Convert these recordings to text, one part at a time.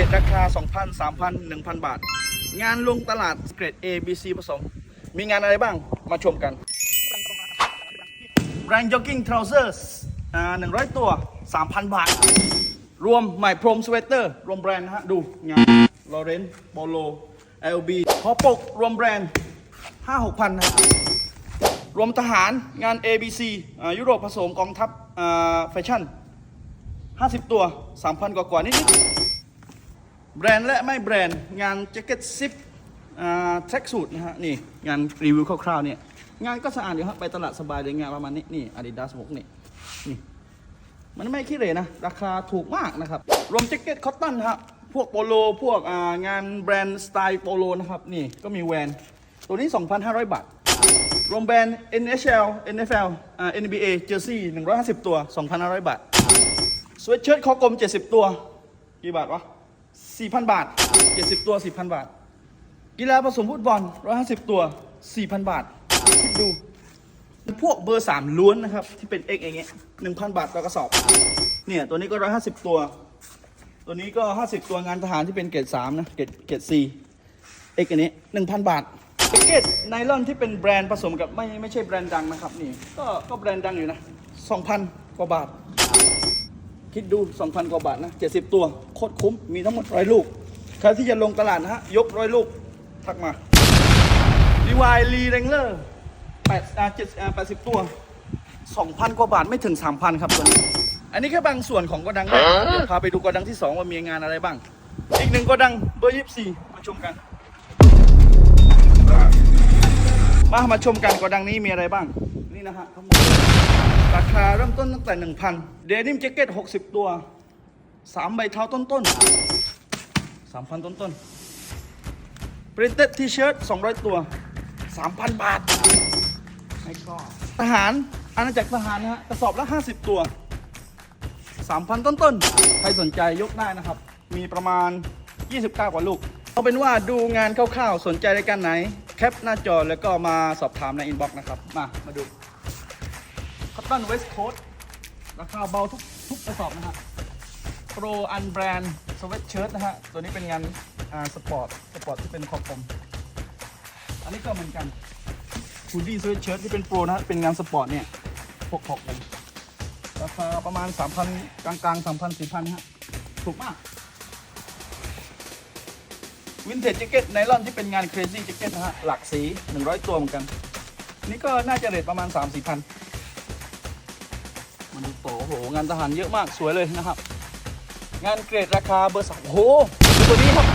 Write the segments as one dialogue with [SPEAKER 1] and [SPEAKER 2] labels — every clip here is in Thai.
[SPEAKER 1] รดราคา 2,000 3,000 1,000 บาท งานลงตลาดเกรด A B C ผสม มีงานอะไรบ้างมาชมกันแบรนด์ jogging trousers อ่า100ตัว 3,000 บาท รวมใหม่พรมสเวตเตอร์ รวมแบรนด์นะฮะ ดูงาน Lauren Polo LB คอปก รวมแบรนด์ 5 6พันนะรวมทหารงาน ABC ยุโรปผสมกองทัพแฟชั่น 50 ตัว 3,000 กว่ากว่านิดๆ แบรนด์และไม่แบรนด์งานแจ็คเก็ตซิปแท็กสูตรนะฮะนี่งานรีวิวคร่าวๆเนี่ยงานก็สะอาดอยู่ครับไปตลาดสบายเลยงานประมาณนี้นี่ Adidas 6นี่นี่มันไม่ขี้เหร่นะ ราคาถูกมากนะครับ รวมแจ็คเก็ตคอตตอนครับพวกโปโลพวกงานแบรนด์สไตล์โปโลนะครับนี่ก็มีแวน ตัวนี้ 2,500 บาท รวมแบรนด์ NHL NFL NBA เจอร์ซี่150 ตัว 2,500 บาท สเวตเชิ้ตคอกลม 70 ตัว กี่บาทวะ 4,000 บาท 70 ตัว 4,000 บาท กีฬาผสมฟุตบอล 150 ตัว 4,000 บาทคิดดู พวกเบอร์ 3 ล้วนนะครับ ที่เป็น X อย่างเงี้ย1,000 บาทต่อกระสอบ เนี่ย ตัวนี้ก็ 150 ตัว ตัวนี้ก็ 50 ตัวงานทหารที่เป็นเกรด3นะ เกรดเกรด C X อันนี้ 1,000 บาทแจ็คเกตไนลอนที่เป็นแบรนด์ผสมกับไม่ไม่ใช่แบรนด์ดังนะครับนี่ ก็ก็แบรนด์ดังอยู่นะ 2,000 กว่าบาท คิดดู 2,000 กว่าบาทนะ 70 ตัว โคตรคุ้ม มีทั้งหมดร้อยลูก ใครที่จะลงตลาดนะฮะ ยกร้อยลูก ทักมารีวายรีเรงเลอร์แปดอ่าเจ็ดอ่าแปดสิบตัว 2,000 กว่าบาทไม่ถึง 3,000 ครับตัวนี้อันนี้แค่บางส่วนของโกดังแรกเดี๋ยวพาไปดูโกดังที่ 2 ว่ามีงานอะไรบ้าง อีกหนึ่งโกดังเบอร์ 24 มาชมกัน มามาชมกันโกดังนี้มีอะไรบ้าง นี่นะฮะทั้งหมดราคาเริ่มต้นตั้งแต่ 1,000เดนิมแจ็คเก็ต60 ตัว 3 ใบเท้าต้นต้นๆ3,000 ต้นต้นปรินเต็ดทีเชิ้ต200 ตัว 3,000 บาทไม่ก็ทหารอาณาจักรทหารนะฮะกระสอบละ 50 ตัว 3,000ต้นต้นๆ ใครสนใจยกได้นะครับ มีประมาณ 29 กว่าลูกเอาเป็นว่าดูงานคร่าวๆ สนใจรายการไหน แคปหน้าจอแล้วก็มาสอบถามในอินบ็อกซ์นะครับ มา มาดู คอตตอนเวสต์โค้ดราคาเบาทุกทุกกระสอบนะฮะโปรอันแบรนด์สเวตเชิ้ตนะฮะ ตัวนี้เป็นงานอ่าสปอร์ต สปอร์ตที่เป็นคอกลมอันนี้ก็เหมือนกันฮูดดี้สเวตเชิ้ตที่เป็นโปรนะฮะ เป็นงานสปอร์ตเนี่ยพวกคอกลมราคาประมาณ 3,000 กลางๆ 3,000 4,000นฮะ ถูกมาก วินเทจแจ็คเก็ตไนลอนที่เป็นงาน crazy แจ็คเก็ตนะฮะ หลักสี 100 ตัวเหมือนกัน นี่ก็น่าจะเรทประมาณ 3-4พันมัน ดูโตโอ้โห งานทหารเยอะมากสวยเลยนะครับ งานเกรดราคาเบอร์สามโอ้โหดูตัวนี้ครับ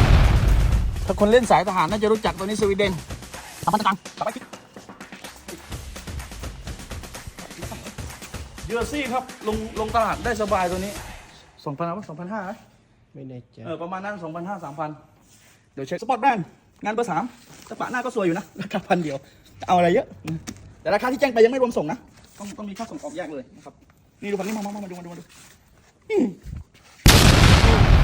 [SPEAKER 1] ถ้าคนเล่นสายทหารน่าจะรู้จักตัวนี้สวีเดนสามพันตังค์กลับไปคิดเยอร์ซี่ครับ ลงลงตลาดได้สบายตัวนี้สองพันสองพันห้า
[SPEAKER 2] ไม่แน่ใจ
[SPEAKER 1] เออประมาณนั้นสองพันห้าสามพันเดี๋ยวเช็คสปอร์ตแบรนด์งานเบอร์สามกระปะหน้าก็สวยอยู่นะราคาพันเดียวจะเอาอะไรเยอะ แต่ราคาที่แจ้งไปยังไม่รวมส่งนะ ต้องต้องมีค่าส่งออกแยกเลยนะครับ นี่ดูพันนี้มามามามาดูมาดูมาดูนี่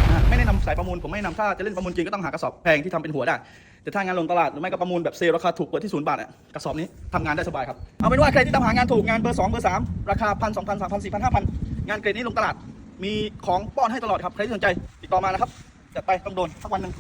[SPEAKER 1] อะไม่แนะนำสายประมูลผมไม่แนะนำถ้าจะเล่นประมูลจริงก็ต้องหากระสอบแพงที่ทำเป็นหัวได้ แต่ถ้างานลงตลาดหรือไม่ก็ประมูลแบบเซลล์ราคาถูกเปิดที่ศูนย์บาทอะกระสอบนี้ทำงานได้สบายครับ เอาเป็นว่าใครที่ตามหางานถูกงานเบอร์สองเบอร์สามราคาพันสองพันสามพันสี่พันห้าพันงานเกรดนี้ลงตลาด มีของป้อนให้ตลอดครับใครที่สนใจติดต่อมานะครับจัดไปต้องโดนสักวันหนึ่ง